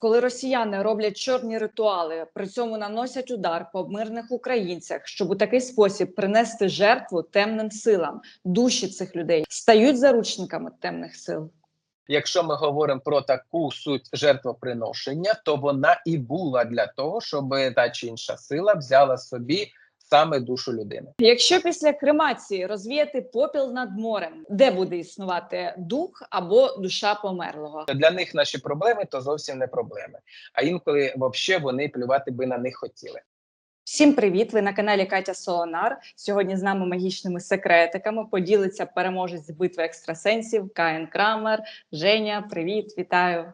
Коли росіяни роблять чорні ритуали, при цьому наносять удар по мирних українцях, щоб у такий спосіб принести жертву темним силам, душі цих людей стають заручниками темних сил. Якщо ми говоримо про таку суть жертвоприношення, то вона і була для того, щоб та чи інша сила взяла собі саме душу людини. Якщо після кремації розвіяти попіл над морем, де буде існувати дух або душа померлого? Для них наші проблеми то зовсім не проблеми. А інколи взагалі вони плювати би на них хотіли. Всім привіт! Ви на каналі Катя Солонар. Сьогодні з нами магічними секретиками поділиться переможець битви екстрасенсів Каїн Крамер. Женя, привіт, вітаю!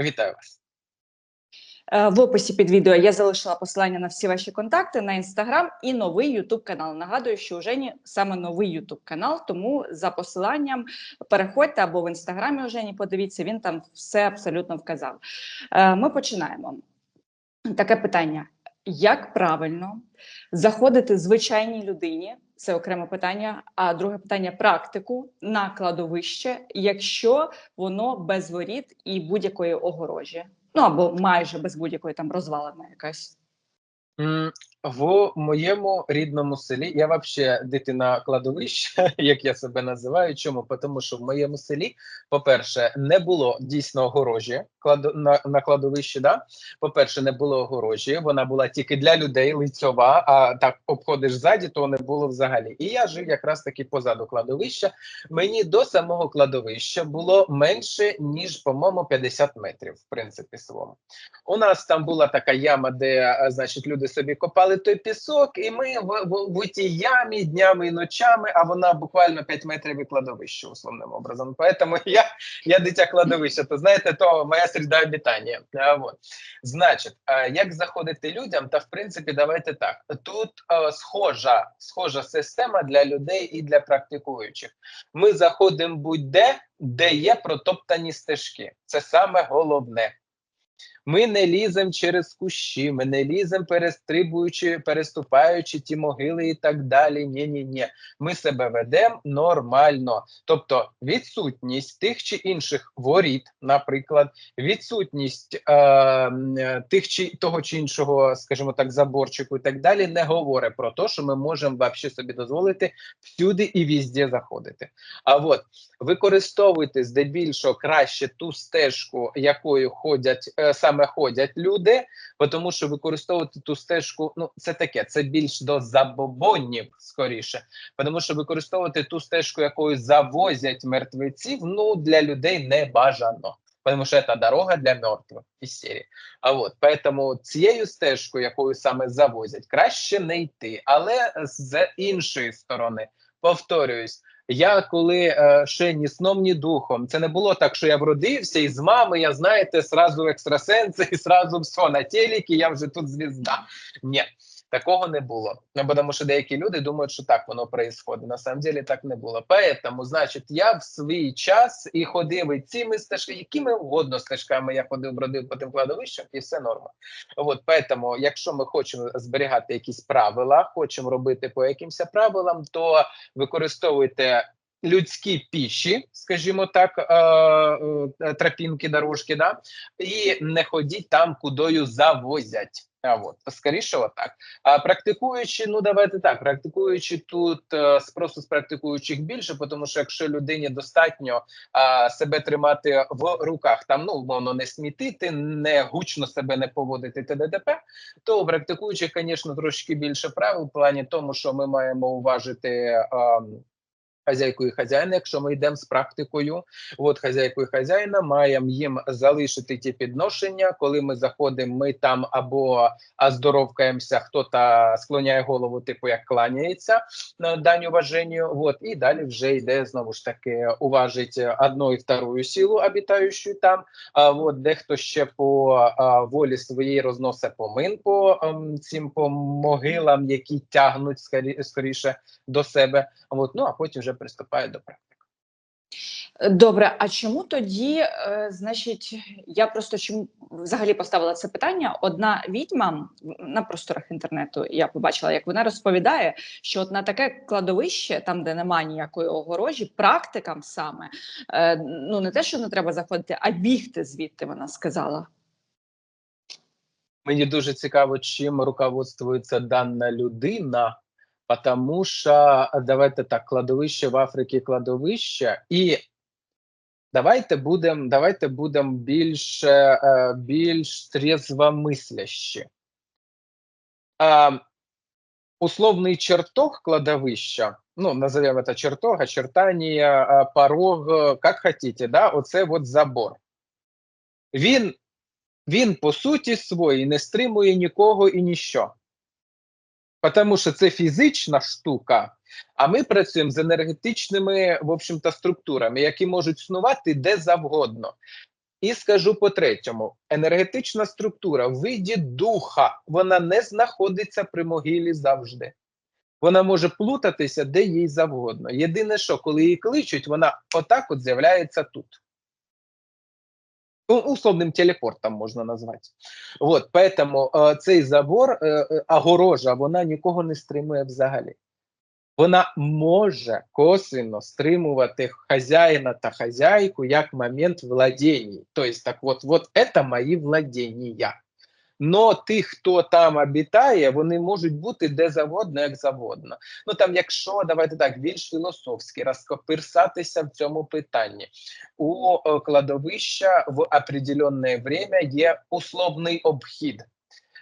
Вітаю вас. Е, В описі під відео я залишила посилання на всі ваші контакти на інстаграм і новий Ютуб канал. Нагадую, що у Жені саме новий Ютуб канал, тому за посиланням переходьте або в інстаграмі у Жені подивіться, він там все абсолютно вказав. Е, Ми починаємо. Таке питання: як правильно заходити звичайній людині? Це окреме питання. А друге питання практику на кладовище, якщо воно без воріт і будь-якої огорожі. Ну або майже без будь-якої там розвалена якась. В моєму рідному селі я взагалі дитина кладовища, як я себе називаю. Чому? Тому що в моєму селі, по-перше, не було дійсно огорожі на, на кладовищі. Да? По-перше, не було огорожі, вона була тільки для людей лицьова, а так обходиш ззаді, то не було взагалі. І я жив якраз таки позаду кладовища. Мені до самого кладовища було менше, ніж, по-моєму, 50 метрів, в принципі, своєму. У нас там була така яма, де е, значить люди собі копали той пісок, і ми в, в, в тій ямі днями і ночами, а вона буквально 5 метрів від кладовища, условним образом. Поэтому я, я дитя кладовища, то знаєте, то моя среда обітання. Вот. Значить, як заходити людям, та в принципі, давайте так. Тут е, схожа, схожа система для людей і для практикуючих. Ми заходимо будь-де, де є протоптані стежки. Це саме головне. Ми не ліземо через кущі, ми не ліземо перестрибуючи, переступаючи ті могили і так далі. Ні, ні, ні. Ми себе ведемо нормально. Тобто відсутність тих чи інших воріт, наприклад, відсутність е, тих чи того чи іншого, скажімо так, заборчику і так далі, не говорить про те, що ми можемо вообще собі дозволити всюди і візде заходити. А от використовуйте здебільшого краще ту стежку, якою ходять е, саме ходять люди, тому що використовувати ту стежку, ну це таке, це більш до забобонів скоріше, тому що використовувати ту стежку, якою завозять мертвеців, ну для людей не бажано. Тому що це дорога для мертвих із серії. А от поэтому цією стежкою, якою саме завозять, краще не йти, але з іншої сторони, повторююсь. Я коли е, ще ні сном, ні духом, це не було так, що я вродився, і з мами я знаєте, сразу екстрасенси, і сразу все на телекі, я вже тут звізда. Ні, такого не було. Ну, бо тому що деякі люди думають, що так воно происходить. На самом деле так не було. Поэтому, значить, я в свій час і ходив і цими стежками, якими угодно стежками я ходив, бродив по тим кладовищам, і все норма. От поэтому, якщо ми хочемо зберігати якісь правила, хочемо робити по якимось правилам, то використовуйте людські піші, скажімо так, е, е, тропінки, дорожки, да, і не ходіть там, кудою завозять. А от скоріше, отак. А практикуючи, ну давайте так. Практикуючи тут е, спросу з практикуючих більше, тому що якщо людині достатньо а, себе тримати в руках, там ну умовно не смітити, не гучно себе не поводити т.д.т.п., то у практикуючих, звісно, трошки більше правил в плані тому, що ми маємо уважити. А, Хазяйку і хазяїна, якщо ми йдемо з практикою, от хазяйку і хазяїна маємо їм залишити ті підношення. Коли ми заходимо, ми там або оздоровкаємося, хто-то склоняє голову, типу як кланяється на дань уваженню. От і далі вже йде знову ж таки уважить одну і вторую силу, обітаючу там. А от дехто ще по а, волі своїй розносить помин по ем, цим по могилам, які тягнуть скорі, скоріше до себе. От, ну а потім вже приступає до практики. Добре, а чому тоді, е, значить, я просто чому взагалі поставила це питання? Одна відьма на просторах інтернету я побачила, як вона розповідає, що от на таке кладовище, там де немає ніякої огорожі, практикам саме е, ну не те, що не треба заходити, а бігти звідти. Вона сказала. Мені дуже цікаво, чим руководствується дана людина, тому що давайте так, кладовище в Африці кладовище, і давайте будемо давайте будем більш, е, більш трезвомислящі. А, условний чертог кладовища, ну, назовем это чертог, очертання, порог, е, як хотите, да, оце от забор. Він, він по суті своїй не стримує нікого і ніщо. Тому що це фізична штука, а ми працюємо з енергетичними, в общем-то, структурами, які можуть існувати де завгодно. І скажу по третьому: енергетична структура в виді духа, вона не знаходиться при могилі завжди. Вона може плутатися де їй завгодно. Єдине, що коли її кличуть, вона отак от з'являється тут. Условним телепортом можна назвати. От, поэтому е, цей забор, е, е, огорожа, вона нікого не стримує взагалі. Вона може косвенно стримувати хазяїна та хазяйку як момент владіння. Тобто, так от, от це мої владіння. Но тих, хто там обітає, вони можуть бути де завгодно, як завгодно. Ну там, якщо давайте так більш філософськи розкопирсатися в цьому питанні, у е, кладовища в определенне время є условний обхід,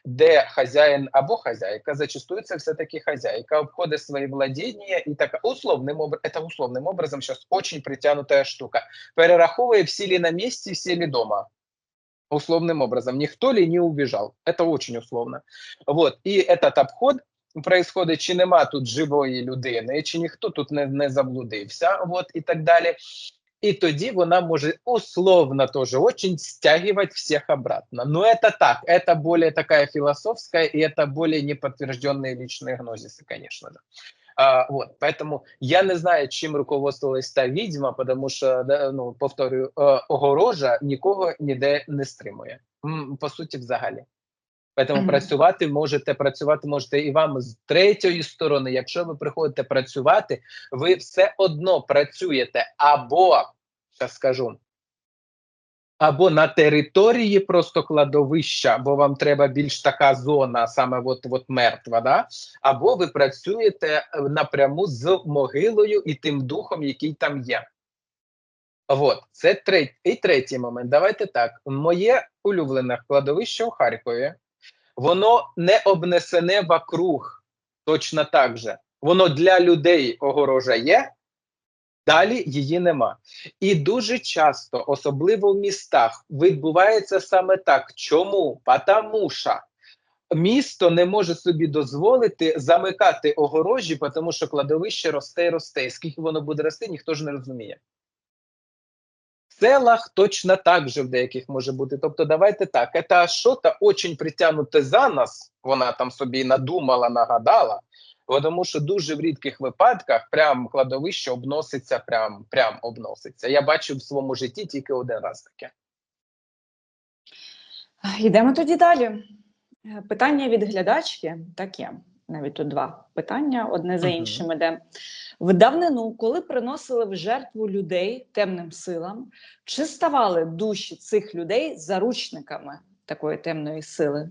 де хазяїн або хазяйка, зачастую це все-таки хазяйка, обходить свої владіння і така условним образом, это условним образом сейчас очень притянутая штука, перераховує всі ли на місці, всі ли дома условным образом. Никто ли не убежал. Это очень условно. Вот. І этот обход происходить, чи нема тут живої людини, чи ніхто тут не, не заблудився, вот, і так далі. І тоді вона може условно тоже очень стягивать всех обратно. Но это так, это более такая философская, и это более неподтвержденные личные гнозисы, конечно же. А, вот, поэтому я не знаю, чим руководствувалась та відьма, тому що да, ну повторюю, е, огорожа нікого ніде не стримує. По суті, взагалі. Тому Мгм. працювати можете, працювати можете і вам з третьої сторони. Якщо ви приходите працювати, ви все одно працюєте або, зараз скажу, або на території просто кладовища, бо вам треба більш така зона, саме от, от мертва, да? або ви працюєте е, напряму з могилою і тим духом, який там є. От, це третій, і третій момент. Давайте так. Моє улюблене кладовище у Харкові, воно не обнесене вокруг точно так же. Воно для людей огорожа є, далі її нема. І дуже часто, особливо в містах, відбувається саме так. Чому? Потому місто не може собі дозволити замикати огорожі, тому що кладовище росте і росте. І скільки воно буде рости, ніхто ж не розуміє. В селах точно так же в деяких може бути. Тобто, давайте так, це що-то очень притягнуте за нас, вона там собі надумала, нагадала, тому що дуже в рідких випадках прям кладовище обноситься, прям, прям обноситься. Я бачив в своєму житті тільки один раз таке. Йдемо тоді далі. Е, Питання від глядачки таке. Навіть тут два питання, одне за іншим іде. В давнину, коли приносили в жертву людей темним силам, чи ставали душі цих людей заручниками такої темної сили?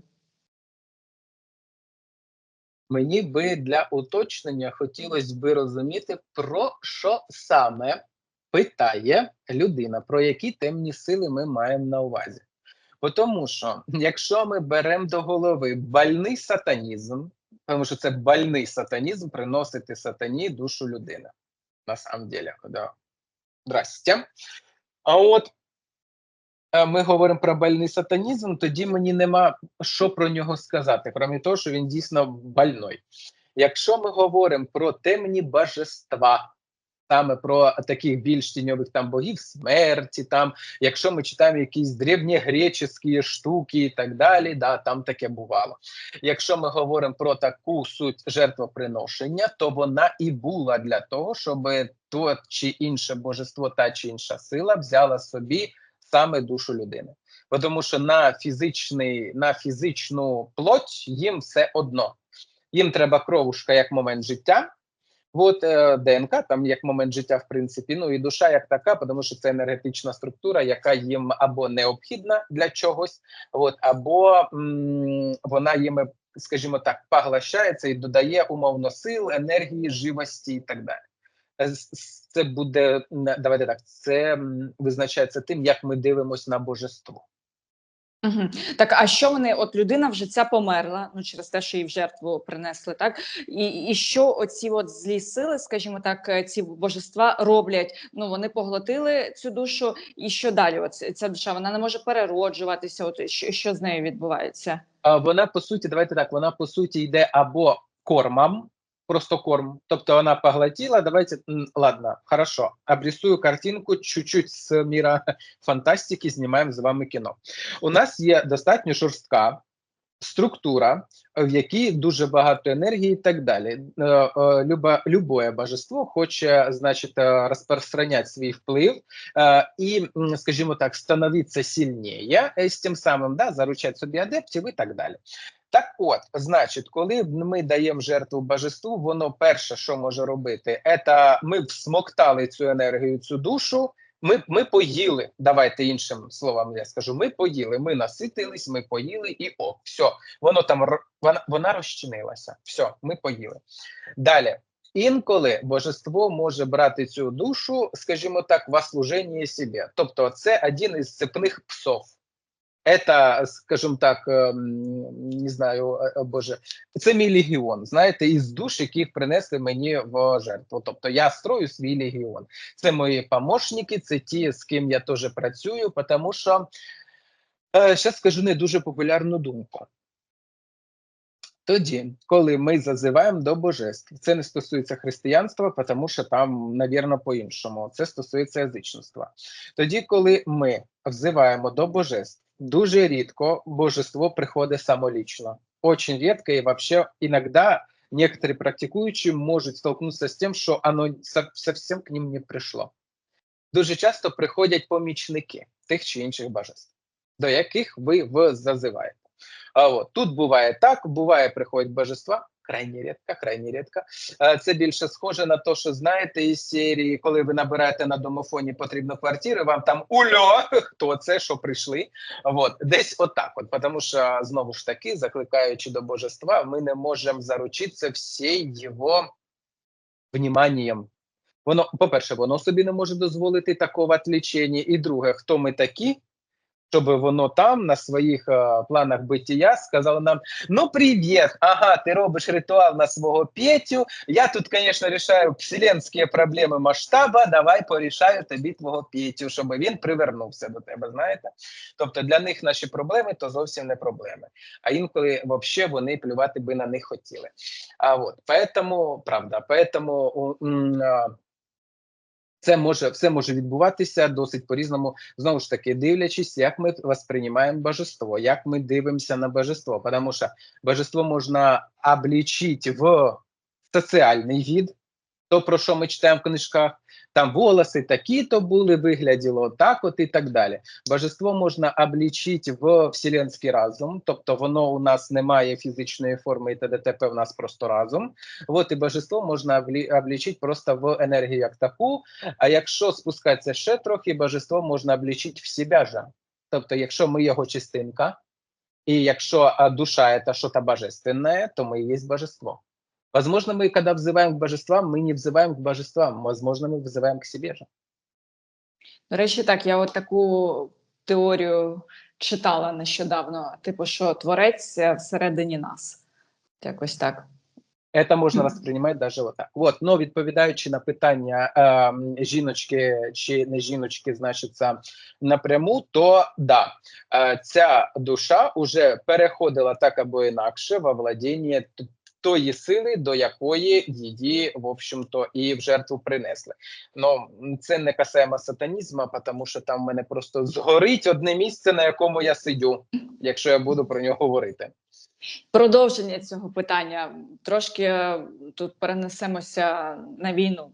Мені би для уточнення хотілося би розуміти, про що саме питає людина, про які темні сили ми маємо на увазі. Тому що, якщо ми беремо до голови больний сатанізм, тому що це больний сатанізм приносити сатані душу людини. На самом деле, да. Здрасте. А от ми говоримо про больний сатанізм, тоді мені нема що про нього сказати, крім того, що він дійсно больной. Якщо ми говоримо про темні божества, саме про таких більш тіньових там богів смерті, там, якщо ми читаємо якісь древньогреческі штуки і так далі, да, там таке бувало. Якщо ми говоримо про таку суть жертвоприношення, то вона і була для того, щоб то чи інше божество, та чи інша сила взяла собі саме душу людини. Тому що на фізичний, на фізичну плоть їм все одно. Їм треба кровушка як момент життя. От е, ДНК, там як момент життя, в принципі, ну і душа як така, тому що це енергетична структура, яка їм або необхідна для чогось, от, або м, вона їм, скажімо так, поглощається і додає умовно сил, енергії, живості і так далі. Е, Це буде давайте так. Це визначається тим, як ми дивимося на божество. Угу. Так, а що вони? От людина вже ця померла, ну через те, що її в жертву принесли, так і, і що оці от злі сили, скажімо так, е, ці божества роблять? Ну вони поглотили цю душу, і що далі? От ця душа вона не може перероджуватися. От що, що з нею відбувається? А вона по суті, давайте так, вона по суті йде або кормом, просто корм. Тобто вона поглотила. Давайте ладно, хорошо. Обрисую картинку чуть-чуть з міра фантастики. Знімаємо з вами кіно. У нас є достатньо жорстка структура, в якій дуже багато енергії і так далі. Е, е, Люба, любое божество хоче, значить, е, розпространяти свій вплив і, скажімо так, становитися сильніше, з тим самим да, заручати собі адептів і так далі. Так от, значить, коли ми даємо жертву божеству, воно перше, що може робити, це ми всмоктали цю енергію, цю душу. Ми, ми поїли. Давайте іншим словом я скажу. Ми поїли, ми наситились, ми поїли, і о, все, воно там вона, вона розчинилася. Все, ми поїли. Далі. Інколи божество може брати цю душу, скажімо так, во служення собі. Тобто, це один із цепних псов. Это, скажімо так, не знаю, е, боже, це мій легіон. Знаєте, із душ, яких принесли мені в жертву. Тобто я строю свій легіон. Це мої помощники, це ті, з ким я теж працюю, тому що е, зараз скажу не дуже популярну думку. Тоді, коли ми зазиваємо до божеств, це не стосується християнства, тому що там, навірно, по-іншому. Це стосується язичництва. Тоді, коли ми взиваємо до божеств, дуже рідко божество приходить самолічно. Очень редко и вообще иногда некоторые практикующие можуть столкнутися з тим, що оно со- совсем к ним не прийшло. Дуже часто приходять помічники тих чи інших божеств, до яких ви зазиваєте. А от тут буває так, буває, приходять божества. Крайні рідко, крайні рідко. Е, Це більше схоже на те, що знаєте із серії, коли ви набираєте на домофоні потрібну квартиру, вам там ульо, хто це, що прийшли. От десь отак. От тому що знову ж таки, закликаючи до божества, ми не можемо заручитися всім його вніманням. Воно, по-перше, воно собі не може дозволити такого відлічення. І друге, хто ми такі, щоб воно там на своїх е, планах биття сказало нам: ну привіт, ага, ти робиш ритуал на свого Петю. Я тут, звісно, рішаю вселенські проблеми масштаба. Давай порішаю тобі твого Петю, щоб він привернувся до тебе. Знаєте? Тобто для них наші проблеми то зовсім не проблеми. А інколи взагалі вони плювати би на них хотіли. А от поэтому, правда, поэтому це може все може відбуватися досить по-різному. Знову ж таки, дивлячись, як ми восприймаємо божество, як ми дивимося на божество. Тому що божество можна облічити в соціальний від, то про що ми читаємо в книжках. Там волоси такі-то були, вигляділо так, от і так далі. Божество можна облічити в вселенський разум, тобто воно у нас не має фізичної форми, і т.д. у нас просто разум. От і божество можна облічити просто в енергію як таку. А якщо спускатися ще трохи, божество можна облічити в себе же. Тобто, якщо ми його частинка, і якщо душа це щось божественне, то ми є божество. Возможно, мы, когда взываем к божествам, мы не взываем к божествам, возможно, мы взываем к себе же. До речі, так я от таку теорію читала нещодавно, типу, що творець е, всередині нас. Якось так. Это можна восприймати даже отак. От, ну, відповідаючи на питання е, жіночки чи не жіночки, значиться напряму, то да, е, ця душа вже переходила так або інакше во владіння т- тої сили, до якої її, в общем-то, і в жертву принесли. Ну, це не касаємо сатанізму, тому що там в мене просто згорить одне місце, на якому я сидю, якщо я буду про нього говорити. Продовження цього питання. Трошки е, тут перенесемося на війну.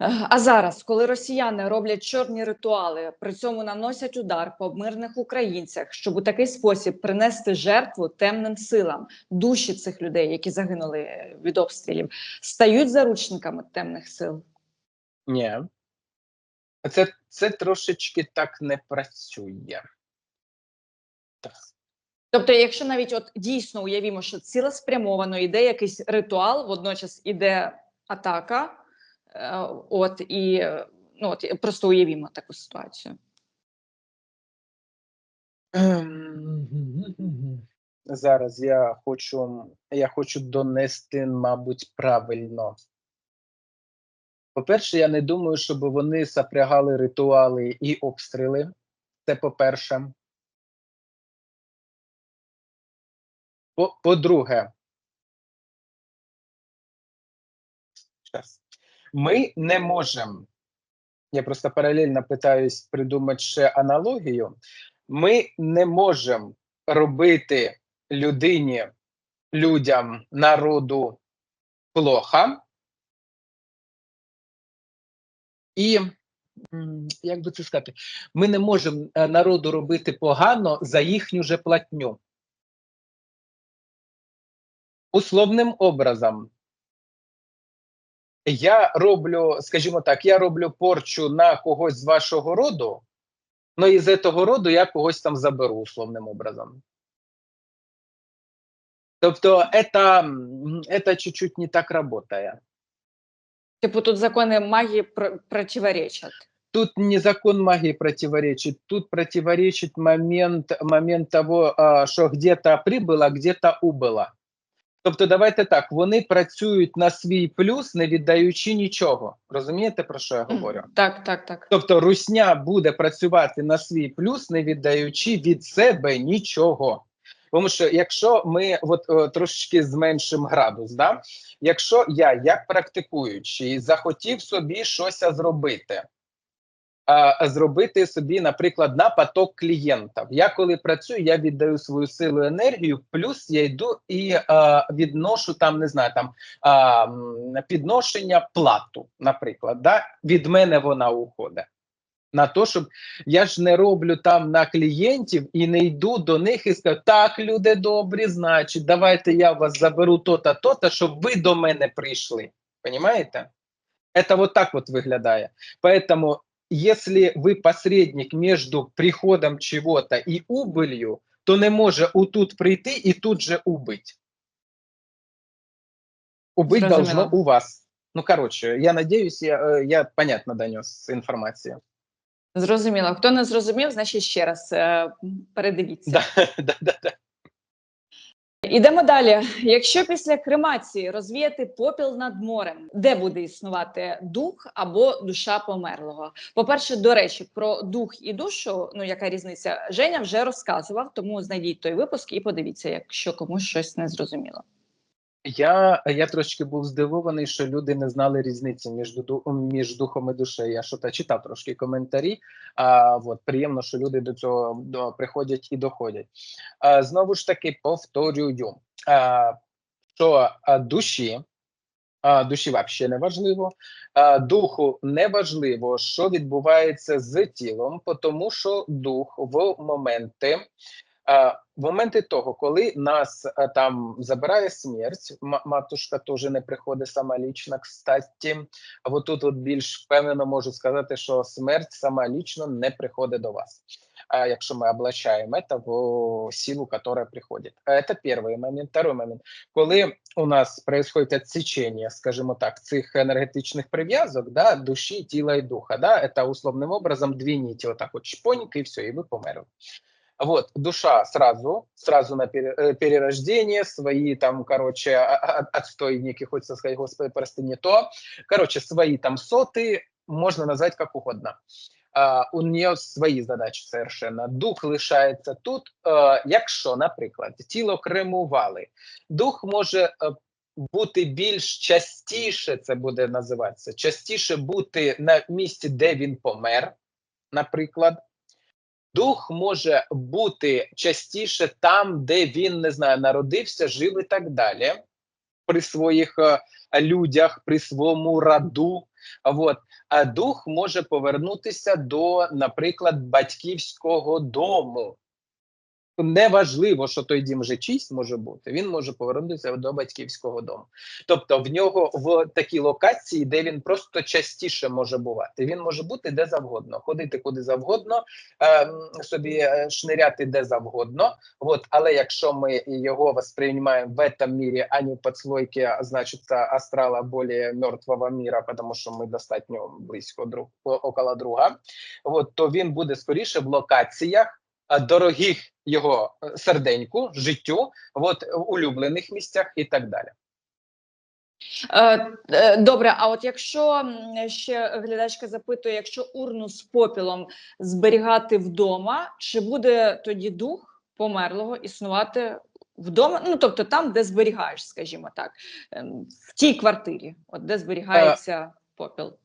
А зараз, коли росіяни роблять чорні ритуали, при цьому наносять удар по мирних українцях, щоб у такий спосіб принести жертву темним силам, душі цих людей, які загинули е, від обстрілів, стають заручниками темних сил. Ні. Це, це трошечки так не працює. Так. Тобто, якщо навіть от дійсно уявімо, що цілеспрямовано йде якийсь ритуал, водночас іде атака, от і е, ну от просто уявімо таку ситуацію. Ем, Зараз я хочу, я хочу донести, мабуть, правильно. По-перше, я не думаю, щоб вони запрягали ритуали і обстріли. Це по-перше. По- По-друге, щас. Ми не можемо. Я просто паралельно питаюсь придумати ще аналогію. Ми не можемо робити людині, людям, народу плохо. І, як би це сказати, ми не можемо е, народу робити погано за їхню же платню. Условним образом, я роблю, скажімо так, я роблю порчу на когось з вашого роду, Ну і з цього роду я когось там заберу условним образом. Тобто, это, м, это чуть-чуть не так работает. Типу, тут закони магії пр- противоречать. Тут не закон магии противоречит, тут противоречит момент, момент того, а, що где-то прибыло, а где-то убыло. Тобто, давайте так, вони працюють на свій плюс, не віддаючи нічого. Розумієте, про що я говорю? Так, так, так. Тобто русня буде працювати на свій плюс, не віддаючи від себе нічого. Тому що якщо ми от, о, трошечки зменшимо градус, да? якщо я, як практикуючий, захотів собі щось зробити, зробити собі, наприклад, на поток клієнтів. Я коли працюю, я віддаю свою силу енергію, плюс я йду і а, відношу там, не знаю, там а, м, підношення плату, наприклад. Да? Від мене вона уходить. На то, щоб я ж не роблю там на клієнтів і не йду до них і скажу, так, люди добрі, значить, давайте я вас заберу то-то, то-то, щоб ви до мене прийшли. Понимаете? Это вот так вот выглядает. Поэтому, если вы посредник между приходом чего-то и убылью, то не може тут прийти і тут же убить. Убить Зрозуміло. должно у вас. Ну, короче, я надеюсь, я, э, я понятно донес інформацію. Зрозуміло. Хто не зрозумів, значить ще раз е, передивіться. Да, да, да, да. Ідемо далі. Якщо після кремації розвіяти попіл над морем, де буде існувати дух або душа померлого? По-перше, до речі, про дух і душу, ну яка різниця, Женя вже розказував, тому знайдіть той випуск і подивіться, якщо комусь щось не зрозуміло. Я, я трошки був здивований, що люди не знали різниці між, між духом і душею. Я що-то читав трошки коментарі. А, от, приємно, що люди до цього до, приходять і доходять. А, знову ж таки, повторюю, а, що а, душі, душі взагалі не важливо, духу не важливо, що відбувається з тілом, тому що дух в моменти. А, в моменти того, коли нас там забирає смерть, матушка теж не приходить сама лічно, кстати. А тут от більш впевнено можу сказати, що смерть сама лічно не приходить до вас. А якщо ми облачаємо це в силу, яка приходить. Це перший момент. Второй момент. Коли у нас происходит отсечение, скажімо так, цих енергетичних прив'язок, да, душі, тіла і духа, да, це условним образом дві ніті, отак от шпоньк, і все, і ви померли. Вот, душа сразу, сразу на э, перерождение, свои там, короче, отстойники, хочется сказать, господи, прости, не то. Короче, свои там соты, можно назвать как угодно. У нее свої задачі совершенно. Дух лишається тут, е, якщо, наприклад, тіло кремували, дух може е, бути більш частіше, це буде називатися, частіше бути на місці, де він помер, наприклад. Дух може бути частіше там, де він не знаю, народився, жив і так далі, при своїх е, людях, при своєму раду. От. А дух може повернутися до, наприклад, батьківського дому. Неважливо, що той дім вже чийсь може бути, він може повернутися до батьківського дому. Тобто в нього в такій локації, де він просто частіше може бувати. Він може бути де завгодно, ходити куди завгодно, е, собі е, шниряти де завгодно. От, але якщо ми його воспринимаем в этом мире, а не в подслойке, значит, астрала более мертвого мира, тому що ми достатньо близько друг около друга, от, то він буде скоріше в локаціях дорогих його е, серденьку, життю, от, улюблених місцях і так далі. Е, е, Добре, а от якщо ще глядачка запитує, якщо урну з попілом зберігати вдома, чи буде тоді дух померлого існувати вдома? Ну тобто там, де зберігаєш, скажімо так, ем, в тій квартирі, от де зберігається попіл.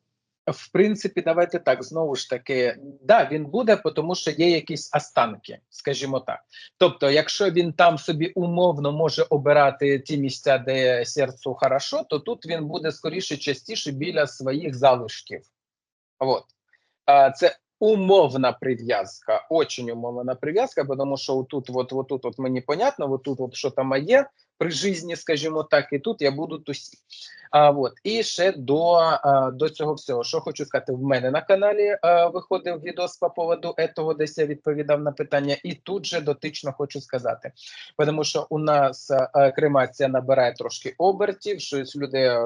В принципі, давайте так знову ж таки, да, він буде, тому що є якісь останки, скажімо так. Тобто, якщо він там собі умовно може обирати ті місця, де серцю хорошо, то тут він буде скоріше частіше біля своїх залишків. От. Це умовна прив'язка, очень умовна прив'язка, тому що тут, от, от, тут, от мені понятно, от тут, от що там є при житті, скажімо так, і тут я буду тусі. А, от. І ще до, а, до цього всього, що хочу сказати, в мене на каналі а, виходив відос по поводу етого, десь я відповідав на питання, і тут же дотично хочу сказати, тому що у нас а, кремація набирає трошки обертів, щось люди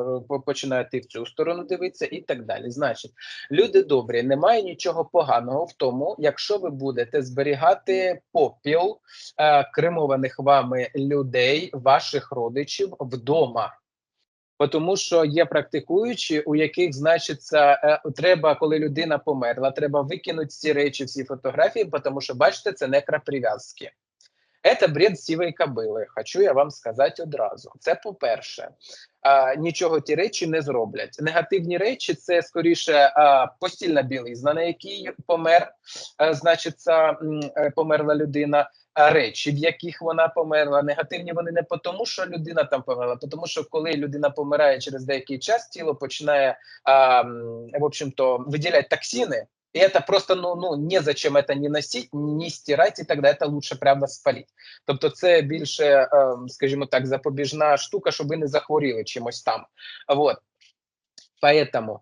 починають і в цю сторону дивитися, і так далі. Значить, люди добрі, немає нічого поганого в тому, якщо ви будете зберігати попіл е, кремованих вами людей, ваших родичів вдома. Тому що є практикуючі, у яких значиться, е, треба, коли людина померла, треба викинути ці речі, всі фотографії, тому що бачите, це некроприв'язки. Це бред сівої кобили. Хочу я вам сказати одразу. Це по-перше, нічого ті речі не зроблять. Негативні речі це скоріше постільна білизна, на якій помер, а, значить, ця, е, померла людина. а, Речі, в яких вона померла, негативні вони не по тому, що людина там померла, тому що коли людина помирає через деякий час, тіло починає а, в общем-то виділяти токсини, и это просто ну, ну незачем это не носить, не стирать і так далі, это лучше прямо спалити. Тобто, це більше, е, скажімо так, запобіжна штука, щоб ви не захворіли чимось там. Вот. Поэтому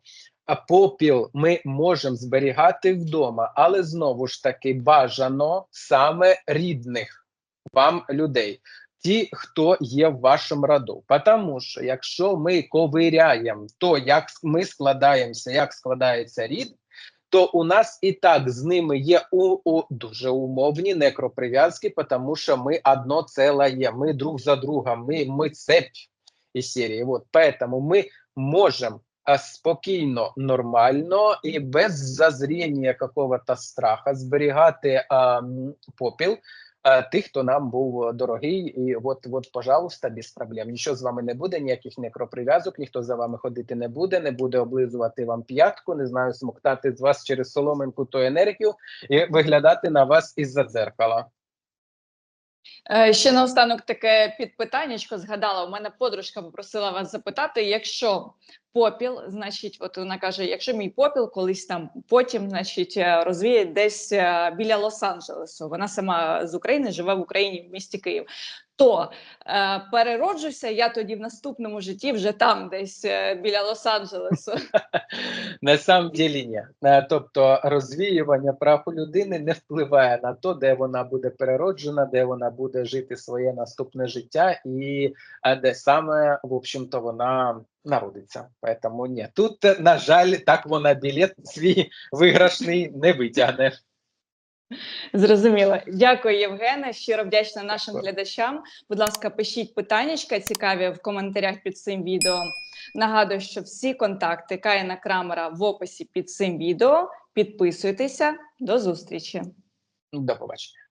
а попіл ми можемо зберігати вдома, але знову ж таки бажано саме рідних вам людей. Ті, хто є в вашому роду. Тому що якщо ми ковиряємо то, як ми складаємося, як складається рід, то у нас і так з ними є у, у дуже умовні некроприв'язки, тому що ми одно целе є, ми друг за друга, ми, ми цепь із серії. От поэтому ми можемо спокійно, нормально і без зазріння какого-то страха зберігати а, попіл тих, хто нам був дорогий, і от, от, пожалуйста, без проблем. Нічого з вами не буде, ніяких некроприв'язок, ніхто за вами ходити не буде, не буде облизувати вам п'ятку, не знаю, смоктати з вас через соломинку ту енергію і виглядати на вас із-за дзеркала. Е, Ще наостанок таке підпитаннячко згадала. У мене подружка попросила вас запитати, якщо попіл, значить, от вона каже: якщо мій попіл колись там потім, значить, е, розвіє десь е, біля Лос-Анджелесу, вона сама з України живе в Україні в місті Київ. То е, перероджуся я тоді в наступному житті вже там, десь е, біля Лос-Анджелесу. На самом деле ні. Е, Тобто розвіювання праху людини не впливає на те, де вона буде перероджена, де вона буде жити своє наступне життя, і е, де саме, в общем-то, вона народиться. Поэтому ні. Тут, на жаль, так вона білет свій виграшний не витягне. Зрозуміло. Дякую, Євгене. Щиро вдячна нашим Дякую. глядачам. Будь ласка, пишіть питаннячка цікаві в коментарях під цим відео. Нагадую, що всі контакти Каїна Крамера в описі під цим відео. Підписуйтеся. До зустрічі. До побачення.